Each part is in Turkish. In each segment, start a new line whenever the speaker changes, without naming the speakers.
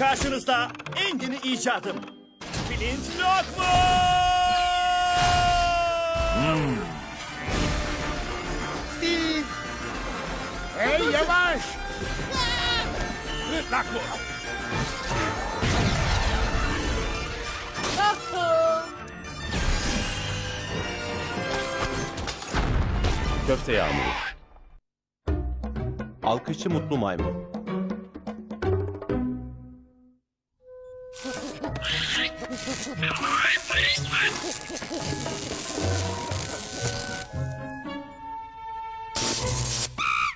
Karşınızda en yeni icadım. Flint Lockwood!
Steve! Hey yavaş!
Flint Lockwood!
Köfte yağmuru. Alkışçı mutlu maymun.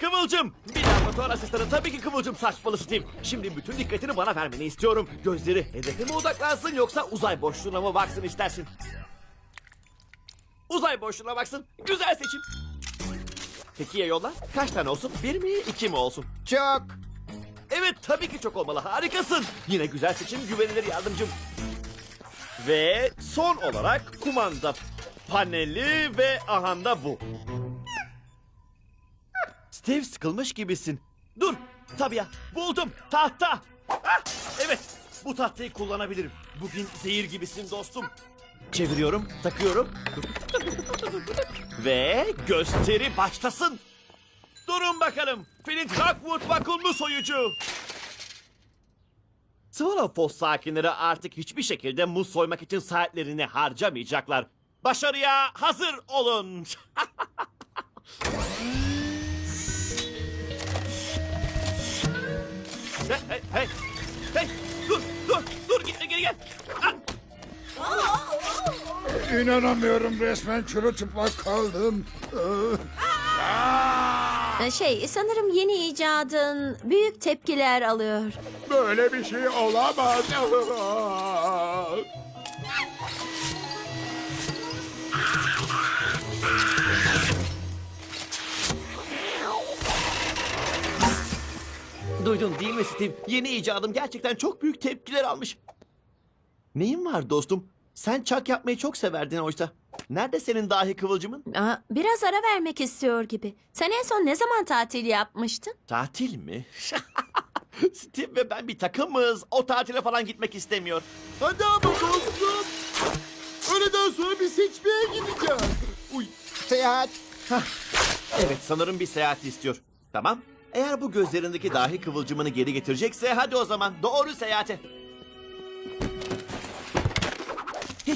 Kıvılcım! Bir laboratuvar asistanı tabii ki Kıvılcım saçmalı Steve. Şimdi bütün dikkatini bana vermeni istiyorum. Gözleri hedefe mi odaklansın yoksa uzay boşluğuna mı baksın istersin? Uzay boşluğuna baksın. Güzel seçim. Peki ya yollar? Kaç tane olsun? Bir mi iki mi olsun?
Çok!
Evet tabii ki çok olmalı. Harikasın. Yine güzel seçim güvenilir yardımcım. Ve son olarak kumanda paneli ve ahanda bu. Steve sıkılmış gibisin. Dur tabii ya buldum tahta. Ah, evet bu tahtayı kullanabilirim. Bugün zehir gibisin dostum. Çeviriyorum, takıyorum. Ve gösteri başlasın. Durun bakalım. Flint Rockwood vakumlu soyucu. Swallowfall sakinleri artık hiçbir şekilde muz soymak için saatlerini harcamayacaklar. Başarıya hazır olun. hey, hey, hey, hey, dur, dur, dur, gitme, geri gel. Ah,
İnanamıyorum resmen çırılçıplak kaldım.
Ee, Şey, sanırım yeni icadın büyük tepkiler alıyor.
Böyle bir şey olamaz.
Duydun değil mi Steve? Yeni icadım gerçekten çok büyük tepkiler almış. Neyin var dostum? Sen çak yapmayı çok severdin oysa. Nerede senin dahi kıvılcımın?
Aa, biraz ara vermek istiyor gibi. Sen en son ne zaman tatil yapmıştın?
Tatil mi? Steve ve ben bir takımız. O tatile falan gitmek istemiyor.
Hadi ama dostum. Öğleden sonra bir seçmeye gideceğiz. Uy. Seyahat.
Evet sanırım bir seyahat istiyor. Tamam. Eğer bu gözlerindeki dahi kıvılcımını geri getirecekse hadi o zaman doğru seyahate.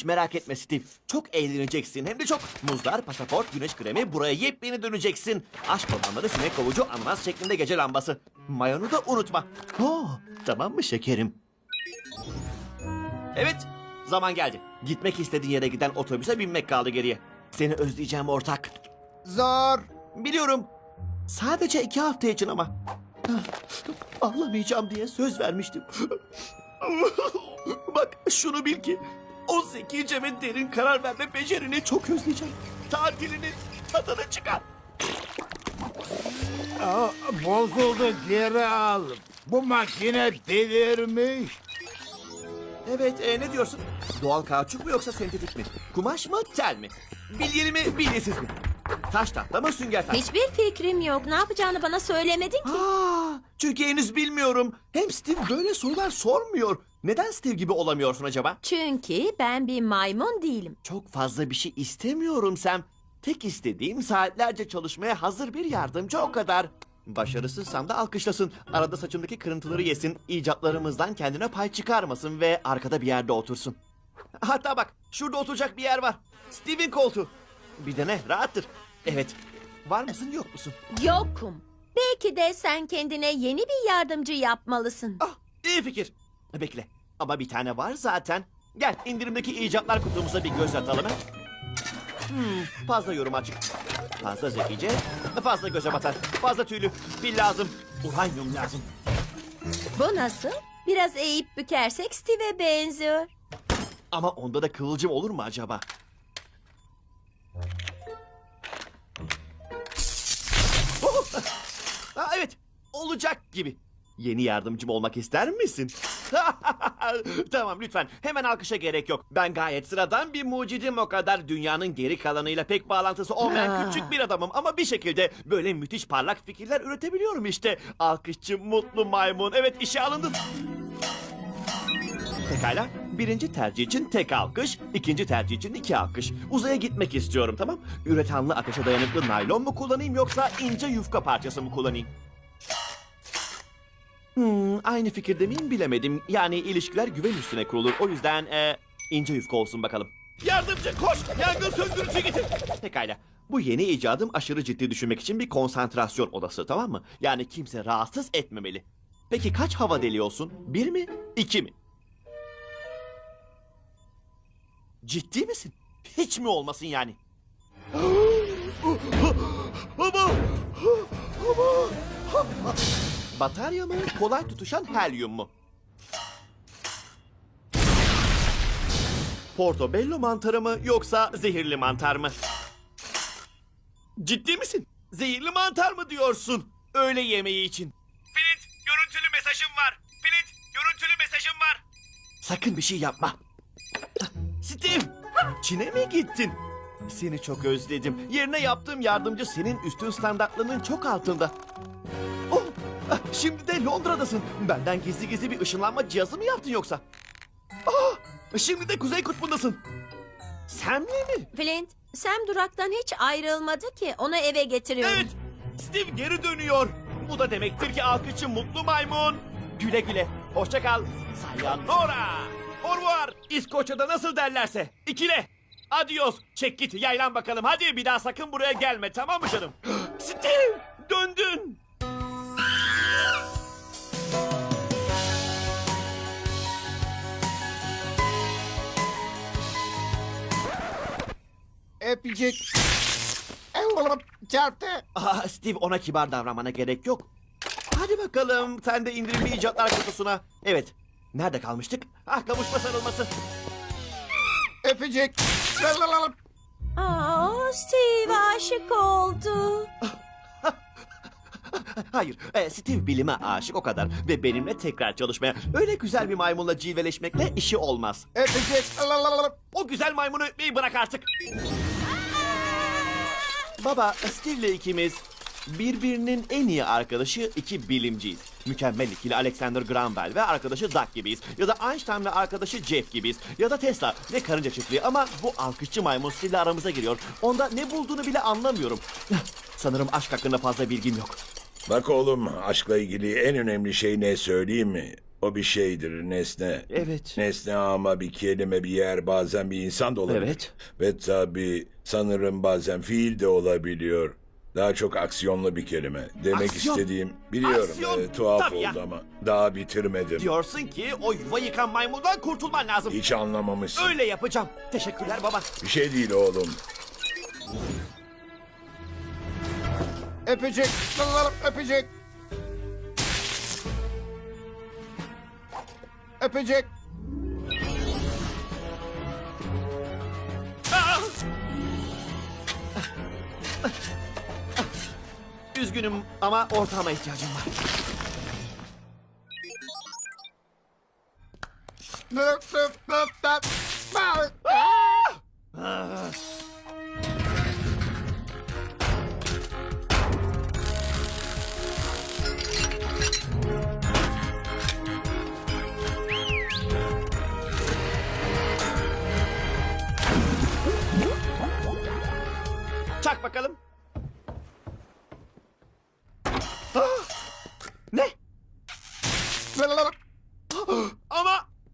Hiç merak etme Steve. Çok eğleneceksin. Hem de çok. Muzlar, pasaport, güneş kremi. Buraya yepyeni döneceksin. Aşk ormanları, sinek kovucu, ananas şeklinde gece lambası. Mayonu da unutma. Oh, tamam mı şekerim? Evet, zaman geldi. Gitmek istediğin yere giden otobüse binmek kaldı geriye. Seni özleyeceğim ortak.
Zor.
Biliyorum. Sadece iki hafta için ama. Ağlamayacağım diye söz vermiştim. Bak şunu bil ki o zekice ve derin karar verme becerini çok özleyeceğim. Tatilini tadını çıkar.
Aa, bozuldu geri al. Bu makine delirmiş.
Evet e, ne diyorsun? Doğal kauçuk mu yoksa sentetik mi? Kumaş mı tel mi? Bilyeli mi bilyesiz mi? Taş tahta mı sünger taş?
Hiçbir fikrim yok. Ne yapacağını bana söylemedin ki.
Aa, çünkü henüz bilmiyorum. Hem Steve böyle sorular sormuyor. Neden Steve gibi olamıyorsun acaba?
Çünkü ben bir maymun değilim.
Çok fazla bir şey istemiyorum Sam. Tek istediğim saatlerce çalışmaya hazır bir yardımcı o kadar. Başarısızsam da alkışlasın. Arada saçımdaki kırıntıları yesin. icatlarımızdan kendine pay çıkarmasın ve arkada bir yerde otursun. Hatta bak şurada oturacak bir yer var. Steve'in koltuğu. Bir de ne rahattır. Evet. Var mısın yok musun?
Yokum. Belki de sen kendine yeni bir yardımcı yapmalısın.
Ah iyi fikir. Bekle ama bir tane var zaten. Gel indirimdeki icatlar kutumuza bir göz atalım. he? Hmm, fazla yorum açık. Fazla zekice, fazla göze batar. Fazla tüylü, pil lazım, uranyum lazım.
Bu nasıl? Biraz eğip bükersek Steve'e benziyor.
Ama onda da kıvılcım olur mu acaba? Olacak gibi. Yeni yardımcım olmak ister misin? tamam lütfen hemen alkışa gerek yok. Ben gayet sıradan bir mucidim o kadar. Dünyanın geri kalanıyla pek bağlantısı olmayan küçük bir adamım. Ama bir şekilde böyle müthiş parlak fikirler üretebiliyorum işte. Alkışçı mutlu maymun. Evet işe alındın. Pekala. Birinci tercih için tek alkış, ikinci tercih için iki alkış. Uzaya gitmek istiyorum tamam? Üretanlı ateşe dayanıklı naylon mu kullanayım yoksa ince yufka parçası mı kullanayım? Hmm, aynı fikirde miyim bilemedim. Yani ilişkiler güven üstüne kurulur. O yüzden e, ince yufka olsun bakalım. Yardımcı koş! Yangın söndürücü getir! Pekala. Bu yeni icadım aşırı ciddi düşünmek için bir konsantrasyon odası tamam mı? Yani kimse rahatsız etmemeli. Peki kaç hava deliği olsun? Bir mi? iki mi? Ciddi misin? Hiç mi olmasın yani? Ama! Ama! Batarya mı? Kolay tutuşan helyum mu? Portobello mantarı mı yoksa zehirli mantar mı? Ciddi misin? Zehirli mantar mı diyorsun? Öğle yemeği için. Flint, görüntülü mesajım var. Flint, görüntülü mesajım var. Sakın bir şey yapma. Steve, Çin'e mi gittin? Seni çok özledim. Yerine yaptığım yardımcı senin üstün standartlarının çok altında. Şimdi de Londra'dasın. Benden gizli gizli bir ışınlanma cihazı mı yaptın yoksa? Ah, şimdi de Kuzey Kutbu'ndasın. Sen mi?
Flint, Sam duraktan hiç ayrılmadı ki. Onu eve getiriyorum.
Evet, Steve geri dönüyor. Bu da demektir ki alkışçı mutlu maymun. Güle güle, hoşça kal. Sayonara. Revoir. İskoçya'da nasıl derlerse. İkile. Adios. Çek git, yaylan bakalım. Hadi bir daha sakın buraya gelme, tamam mı canım? Steve, döndün.
Öpecek. Çarptı.
Aa, Steve ona kibar davranmana gerek yok. Hadi bakalım sen de indirimli icatlar kutusuna. Evet. Nerede kalmıştık? Ah kavuşma sarılması.
Öpecek.
Aa, Steve aşık oldu.
Hayır, e, Steve bilime aşık o kadar ve benimle tekrar çalışmaya. Öyle güzel bir maymunla cilveleşmekle işi olmaz.
Öpecek.
O güzel maymunu öpmeyi bırak artık. Baba, Steve'le ikimiz birbirinin en iyi arkadaşı iki bilimciyiz. Mükemmel ikili Alexander Graham Bell ve arkadaşı Doug gibiyiz. Ya da Einstein ve arkadaşı Jeff gibiyiz. Ya da Tesla ve karınca çiftliği. Ama bu alkışçı maymun Steve'le aramıza giriyor. Onda ne bulduğunu bile anlamıyorum. Sanırım aşk hakkında fazla bilgim yok.
Bak oğlum aşkla ilgili en önemli şey ne söyleyeyim mi? O bir şeydir nesne.
Evet.
Nesne ama bir kelime bir yer bazen bir insan da olabilir.
Evet.
Ve tabii sanırım bazen fiil de olabiliyor. Daha çok aksiyonlu bir kelime. Demek
Aksiyon.
istediğim biliyorum
Aksiyon.
e, tuhaf
Tabii ya.
oldu ama daha bitirmedim.
Diyorsun ki o yuva yıkan maymundan kurtulman lazım.
Hiç anlamamışsın.
Öyle yapacağım. Teşekkürler baba.
Bir şey değil oğlum.
Öpecek. Öpecek. Öpecek.
Üzgünüm ama ortağıma ihtiyacım var.
Löp löp.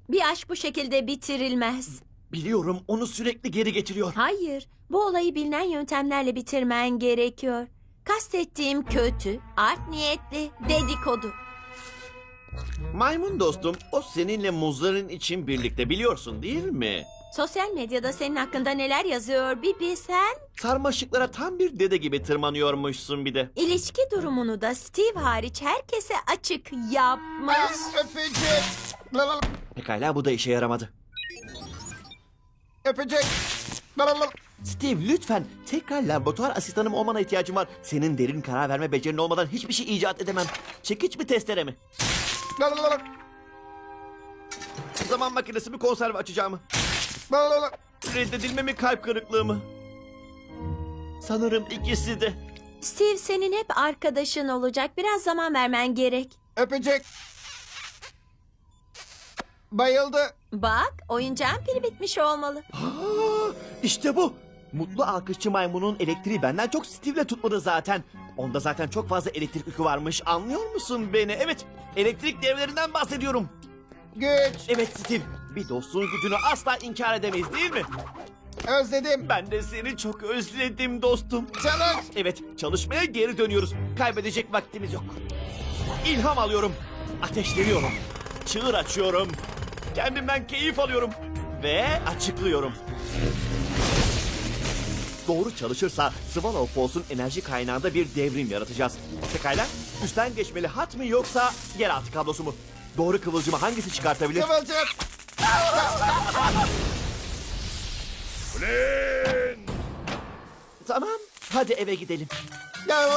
Bir aşk bu şekilde bitirilmez.
biliyorum onu sürekli geri getiriyor.
Hayır, bu olayı bilinen yöntemlerle bitirmen gerekiyor. Kastettiğim kötü, art niyetli, dedikodu.
Maymun dostum, o seninle muzların için birlikte biliyorsun değil mi?
Sosyal medyada senin hakkında neler yazıyor bir bilsen.
Sarmaşıklara tam bir dede gibi tırmanıyormuşsun bir de.
İlişki durumunu da Steve hariç herkese açık yapmış.
Öpecek.
Pekala bu da işe yaramadı.
Öpecek.
Steve lütfen tekrar laboratuvar asistanım olmana ihtiyacım var. Senin derin karar verme becerin olmadan hiçbir şey icat edemem. Çekiç mi testere mi? Zaman makinesi mi konserve açacağımı?
Lalalala.
Reddedilme mi kalp kırıklığı mı? Sanırım ikisi de.
Steve senin hep arkadaşın olacak. Biraz zaman vermen gerek.
Öpecek. Bayıldı.
Bak oyuncağın pili bitmiş olmalı.
İşte bu. Mutlu alkışçı maymunun elektriği benden çok Steve'le tutmadı zaten. Onda zaten çok fazla elektrik yükü varmış. Anlıyor musun beni? Evet. Elektrik devrelerinden bahsediyorum.
Güç.
Evet Steve. Bir dostluğun gücünü asla inkar edemeyiz değil mi?
Özledim.
Ben de seni çok özledim dostum.
Çalış.
Evet, çalışmaya geri dönüyoruz. Kaybedecek vaktimiz yok. İlham alıyorum. Ateşleniyorum. Çığır açıyorum. Kendimden keyif alıyorum. Ve açıklıyorum. Doğru çalışırsa Swallow Force'un enerji kaynağında bir devrim yaratacağız. Pekala, üstten geçmeli hat mı yoksa yeraltı kablosu mu? Doğru kıvılcımı hangisi çıkartabilir?
Kıvılcım.
Flynn!
Tamam, hadi eve gidelim.
Ya,